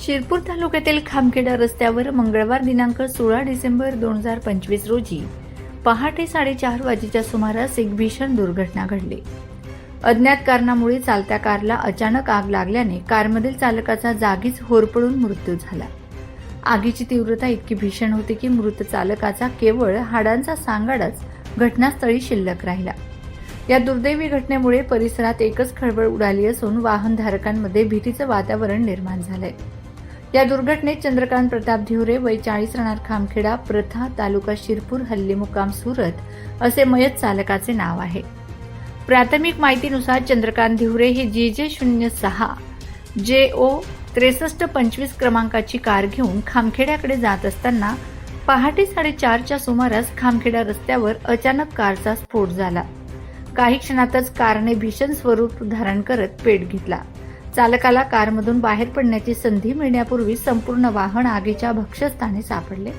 शिरपूर तालुक्यातील खामखेडा रस्त्यावर मंगळवार दिनांक सोळा डिसेंबर दोन हजार पंचवीस रोजी पहाटे साडेचार वाजेच्या सुमारास एक भीषण दुर्घटना घडली. अज्ञात कारणामुळे चालत्या कारला अचानक आग लागल्याने कारमधील चालकाचा जागीच होरपळून मृत्यू झाला. आगीची तीव्रता इतकी भीषण होती की मृत चालकाचा केवळ हाडांचा सांगाडाच घटनास्थळी शिल्लक राहिला. या दुर्दैवी घटनेमुळे परिसरात एकच खळबळ उडाली असून वाहनधारकांमध्ये भीतीचं वातावरण निर्माण झालंय. या दुर्घटनेत चंद्रकांत प्रताप धिवरे वय चाळीस राहणार खामखेडा प्रथा तालुका शिरपूर हल्ली मुक्काम सुरत असे मयत चालकाचे नाव आहे. प्राथमिक माहितीनुसार चंद्रकांत धिवरे हे जे जे शून्य सहा जे ओ त्रेसष्ट पंचवीस क्रमांकाची कार घेऊन खामखेड्याकडे जात असताना पहाटे साडेचारच्या सुमारास खामखेडा रस्त्यावर अचानक कारचा स्फोट झाला. काही क्षणातच कारने भीषण स्वरूप धारण करत पेट घेतला. चालकाला कारमधून बाहेर पडण्याची संधी मिळण्यापूर्वी संपूर्ण वाहन आगीच्या भक्षस्थानी सापडले.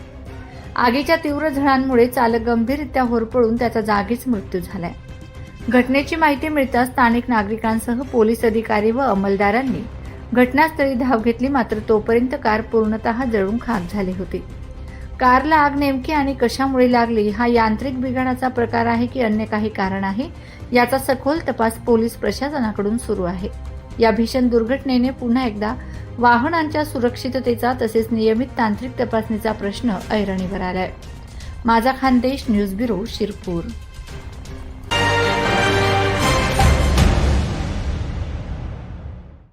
आगीच्या तीव्र झळांमुळे चालक गंभीररित्या होरपळून त्याचा जागीच मृत्यू झालाय. घटनेची माहिती मिळताच स्थानिक नागरिकांसह पोलीस अधिकारी व अंमलदारांनी घटनास्थळी धाव घेतली मात्र तोपर्यंत कार पूर्णतः जळून खाक झाली होती. कारला आग नेमकी आणि कशामुळे लागली हा यांत्रिक बिघाडाचा प्रकार आहे की अन्य काही कारण आहे याचा सखोल तपास पोलीस प्रशासनाकडून सुरू आहे. या भीषण दुर्घटनेने पुन्हा एकदा वाहनांच्या सुरक्षिततेचा तसेच नियमित तांत्रिक तपासणीचा प्रश्न ऐरणीवर आलाय. माझा खानदेश न्यूज ब्युरो शिरपूर.